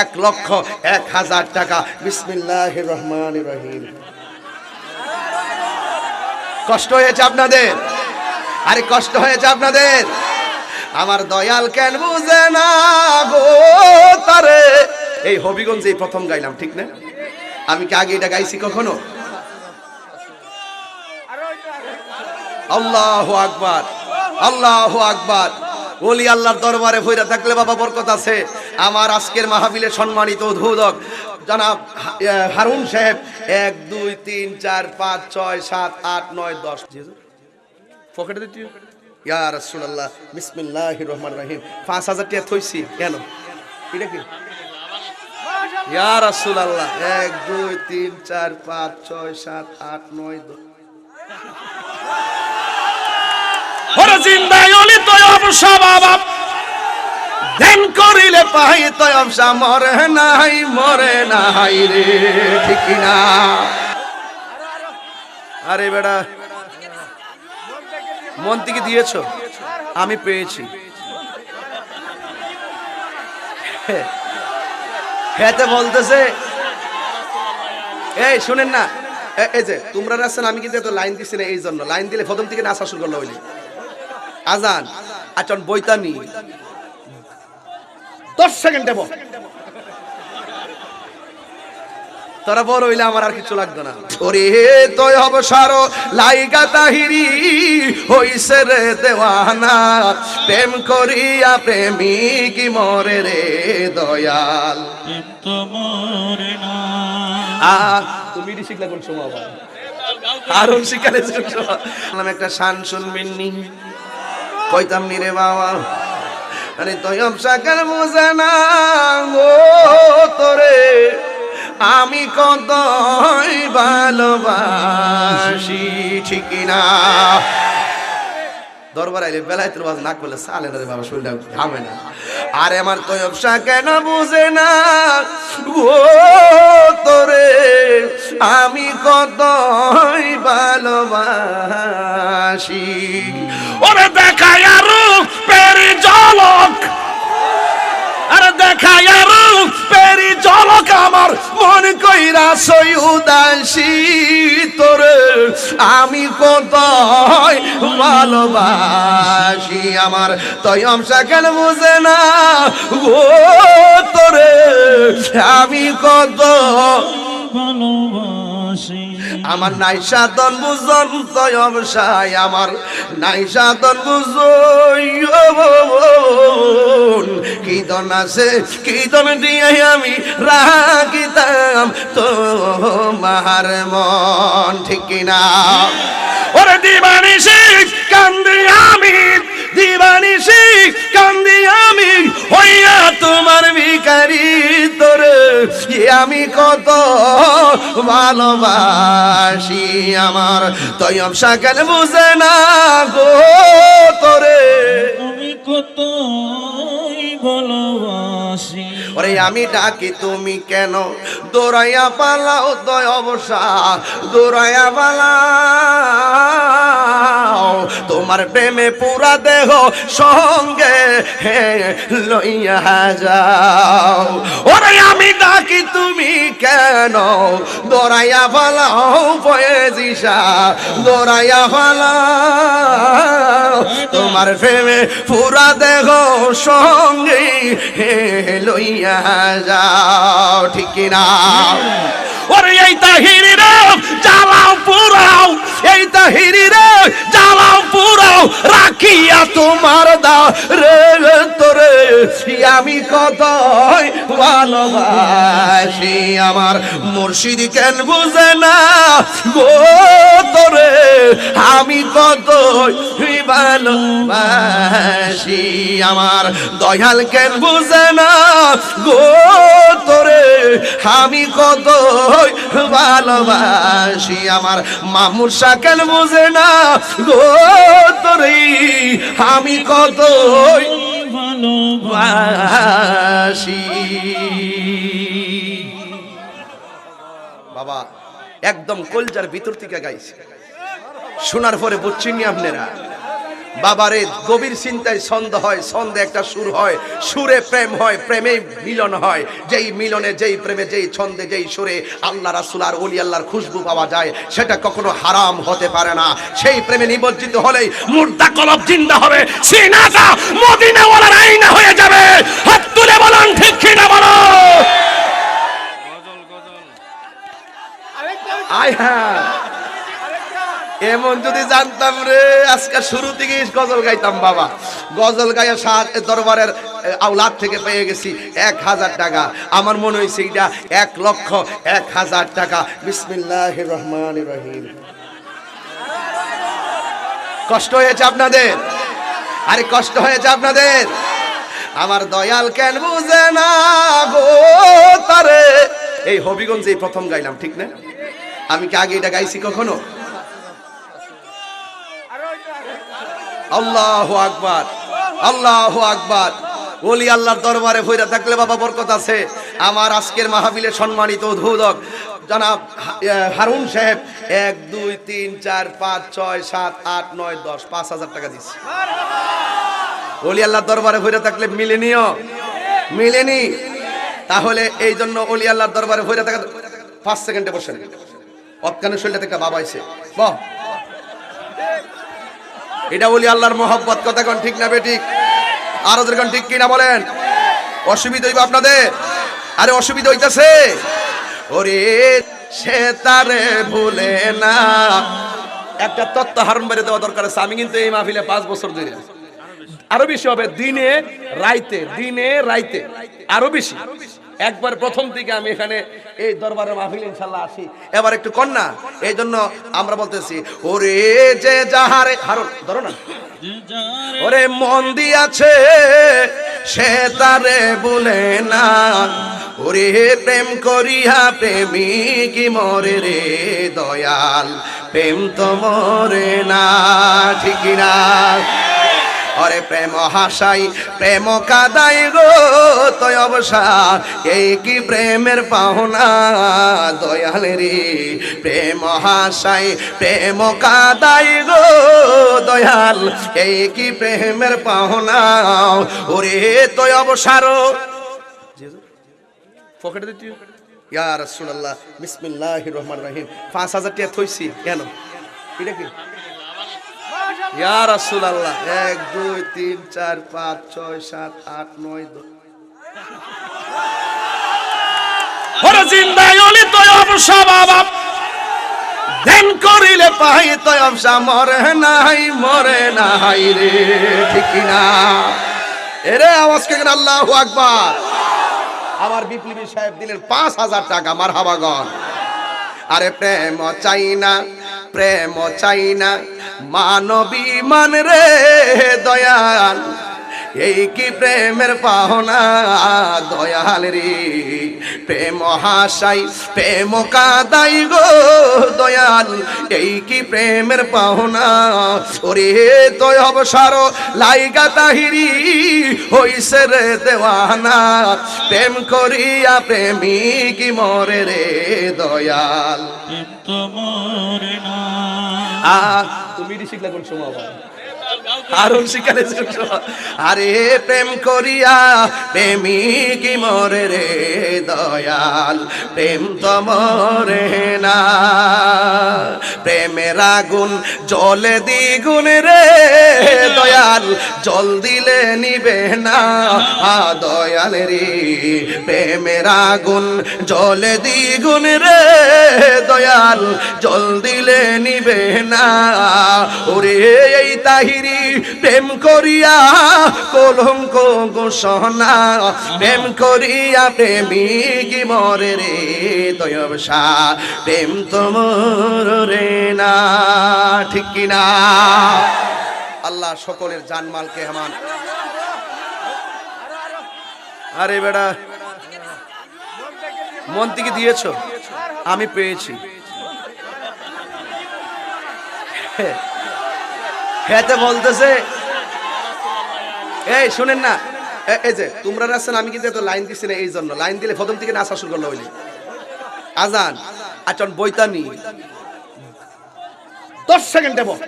এক লক্ষ এক হাজার টাকা। বিসমিল্লাহ রহমান রহিম। কষ্ট হয়েছে আপনাদের? আরে কষ্ট হয়েছে আপনাদের? আমার দয়াল কেন বুঝে না গো তারে? এই হবিগঞ্জে প্রথম গাইলাম, ঠিক না? আমি কি আগে এটা গাইছি কখনো? আল্লাহ আকবার আল্লাহ আকবার। ওলি আল্লাহর দরবারে ভৈরা থাকলে বাবা বরকত আছে। আমার আজকের মাহাবিলে সম্মানিত উদ্বোধক জনাব হারুন সাহেব এক দুই তিন চার পাঁচ ছয় সাত আট নয় দশ। পকেটে দিচ্ছি ইয়া রাসূলুল্লাহ বিসমিল্লাহির রহমানির রহিম। পাঁচ হাজার টাকা থইছি কেন? এটা কি? ইয়া রাসূলুল্লাহ এক দুই তিন চার পাঁচ ছয় সাত আট নয় দশ। ওরে জিন্দাই অলি তো অবসা বাবা ধ্যান করিলে পাই তো অবসা মরে নাই মরে নাই রে, ঠিক না আরে বেড়া মন থেকে দিয়েছ? আমি পেয়েছি। হেতে বলতেছে। এই, শুনেন না। এই যে, তোমরা আছেন আমি কিন্তু এত লাইন দিছি না এই জন্য লাইন দিলে প্রথম থেকে নাচা শুরু করল আজান। আচন বৈতানি দশ সেকেন্ডে বল তোরা বড় হইলে আমার আর কিছু লাগতো না। ওরে তোয় অবসর লাইগা তাহিরি হইছে রে দেওয়ানা। প্রেম করিয়া প্রেমিক মরে রে দয়াল। তুমি শিখলে কোন সময় আরন শিখালে নাম একটা শান শুনবেন নি কইতাম নি রে বাবা। আরে তয়ম সাকার বুঝে না গো তোরে। আমি কত ভালোবাসি, ঠিক না দরবার আইলে বেলায় তোর বাজ নাক বলে সালে না রে বাবা শরীরটা ঘামে না। আরে আমার তো ব্যবসা কেন বুঝে না ও তোরে। আমি কত ভালোবাসি। ওরে দেখায় আরও পেরি আরে দেখাই আরও পেরি জলক আমার মন কইরা সই উদাসী তোরে। আমি কত ভালোবাসি আমার তয়ম কেন বুঝে না ও তোরে। আমি কত আমার নাই সাধন বুঝন তয়ম সাই আমার নাই বুঝন। কীর্তন আছে কীর্তন দিয়ে আমি রাখিতাম তো মার মন, ঠিক না ওরে দিবানিসি কান্দি আমি দিবানিসি কান্দি আমি, হইয়া তোমার ভিকারি তোরে। আমি কত ভালোবাসি আমার তয়ম সাকাল বুঝে না গো? ওরে আমি ডাকি, তুমি কেন? দৌড়াইয়া পালাও দয় অবসা, দৌড়াইয়া পালাও। তোমার প্রেমে পুরা দেহ সঙ্গে হে লইয়া যাও। ওরে আমি ডাকি, তুমি কেন? দৌড়াইয়া পালাও পয়েজিসা দৌড়াইয়া পালাও। তোমার প্রেমে পুরা দেহ সঙ্গে হে লইয়া যাও, ঠিক না ওরে, এই তাহিরি রে, জ্বালাও, পুরাও। এই তাহিরি রে, জ্বালাও, পুরাও। রাখিয়া তোমার দা রে, তোরে আমি কত ভালোবাসি। আমার মুর্শিদ কেন বুঝে না গো? আমি কত ভালোবাসি। আমার দয়াল কেন বুঝে না গো তোরে, আমি কত ভালোবাসি। আমার মামুর কেন বুঝে না গো তোরে, আমি কত ভালোবাসি। বাবা, একদম কলজার ভিতর থেকে গাইছে। শোনার পরে বুঝছেন নি আপনারা? বাবারে গভীর চিন্তায় ছন্দ হয় ছন্দে একটা সুর হয় সুরে প্রেম হয় প্রেমে মিলন হয়। যেই মিলনে যেই প্রেমে যেই ছন্দে যেই সুরে আল্লাহ রাসুল আর অলি আল্লাহর খুশবু পাওয়া যায় সেটা কখনো হারাম হতে পারে না। সেই প্রেমে নিমজ্জিত হলেই মুর্দা কলব জিন্দা হবে সিনাটা মদিনাওয়ালার আইনা হয়ে যাবে। হাত তুলে বলুন ঠিক কিনা বলো? আয় হ্যাঁ। এমন যদি জানতাম রে আজকে শুরু থেকে গজল গাইতাম বাবা। গজল গায়ে সাত দরবারের এ, আওলাদ থেকে পেয়ে গেছি এক হাজার টাকা। আমার মনে হয়েছে এটা এক লক্ষ এক হাজার টাকা। বিসমিল্লাহ রহমান রহিম। কষ্ট হয়েছে আপনাদের? আরে কষ্ট হয়েছে আপনাদের? আমার দয়াল কেন বুঝে না গো তারে? এই হবিগঞ্জ প্রথম গাইলাম ঠিক না? আমি কি আগে এটা গাইছি কখনো? আল্লাহ আকবার আল্লাহ আকবার। ওলি আল্লাহর দরবারে ভৈরা থাকলে বাবা বরকত আছে। আমার আজকের মাহফিলে সম্মানিত উদ্বোধক জনাব হারুন সাহেব, এক, দুই, তিন, চার, পাঁচ, ছয়, সাত, আট, নয়, দশ, পাঁচ হাজার টাকা দিচ্ছে। ওলি আল্লাহর দরবারে ভৈরা থাকলে মিলেনিও মিলেনি। তাহলে এই জন্য অলি আল্লাহর দরবারে ভৈরা থাকা পাঁচ সেকেন্ডে বসেন অজ্ঞানের শরীরটা থেকে বাবা এসে বাহ। এটা বলি আল্লাহর মোহব্বত, কথা কোন ঠিক না বেঠিক? আরও যেরকম ঠিক কিনা বলেন? অসুবিধা হইবে আপনাদের? আরে অসুবিধা হইতাছে? ওরে সে তারে ভুলে না। একটা তত্ত্ব হারণ বেড়ে দেওয়া দরকার আছে। আমি কিন্তু এই মাহফিলে পাঁচ বছর ধরে। আরও বেশি হবে, দিনে, রাইতে দিনে, রাইতে। আরও বেশি। একবার প্রথম থেকে আমি এখানে এই দরবারে মাহফিল ইনশাল্লাহ আসি। এবার একটু কন্যা, এই জন্য আমরা বলতেছি, ওরে যে যাহারে হারুন, ধরো না। ওরে মন দিয়াছে, সে তারে বলে না। ওরে প্রেম করিয়া প্রেমিক মরে রে দয়াল, প্রেম তো মরে না, ঠিক না অরে প্রেম হাসাই প্রেম কাদাই গো তয় অবসা এই কি প্রেমের পাহনা দয়াল রে? প্রেম হাসাই প্রেম কাদাই গো দয়াল। এই কি প্রেমের পাহনা ওরে তয় অবসার। পকেটে দিতে। ইয়া রাসূলুল্লাহ বিসমিল্লাহির রহমানির রহিম। 5000 টাকা থইছি কেন? এটা কি? ইয়া রাসূলুল্লাহ। এক, দুই, তিন, চার, পাঁচ, ছয়, সাত, আট, নয় ধ্যান করিলে পাই তো অবসা মরে নাই মরে নাই রে, ঠিক না এরে, আওয়াজ কে আল্লাহু আকবার। আমার বিপ্লবী সাহেব দিলেন পাঁচ হাজার টাকা মার হাবাগন আরে প্রেম চাই না, প্রেম চাই না মানবী মান রে দয়াল, এই কি প্রেমের পাহনা দয়াল রে, প্রেম হাসাই প্রেম কাদাই গো দয়াল, এই কি প্রেমের পাহনা ওরে তয় অবসর লাইগা তাহিরি হইছে রে দেওয়ানা। প্রেম করিয়া প্রেমিক মরে রে দয়াল। আ তুমি শিখলে কোন সময় কোন সময়? আরে প্রেম করিয়া প্রেমিক মরে রে দয়াল? প্রেম তো মরে না। প্রেমের আগুন জলে দ্বিগুণ রে দয়াল। জল দিলে নিবে না আ দয়াল রে প্রেমের আগুন জলে দ্বিগুণ রে দয়াল। জল দিলে নিবে না। ওরে এই তাহিরি প্রেম করিয়া কলঙ্ক ঘোষণা, প্রেম করিয়া প্রেমিক মরে রে দয়বসা প্রেম তোমর রে না, ঠিক কিনা আল্লাহ সকলের জানমালকে হেমান। আরে বেড়া মন থেকে দিয়েছ? আমি পেয়েছি। হেতে বলতেছে, এই শোনেন না এই যে, তোমরা আসছেন আমি কিন্তু এত লাইন দিচ্ছি না এই জন্য লাইন দিলে প্রথম থেকে নাচা শুরু করল বলি আজান আচন বৈতানি দশ সেকেন্ড বল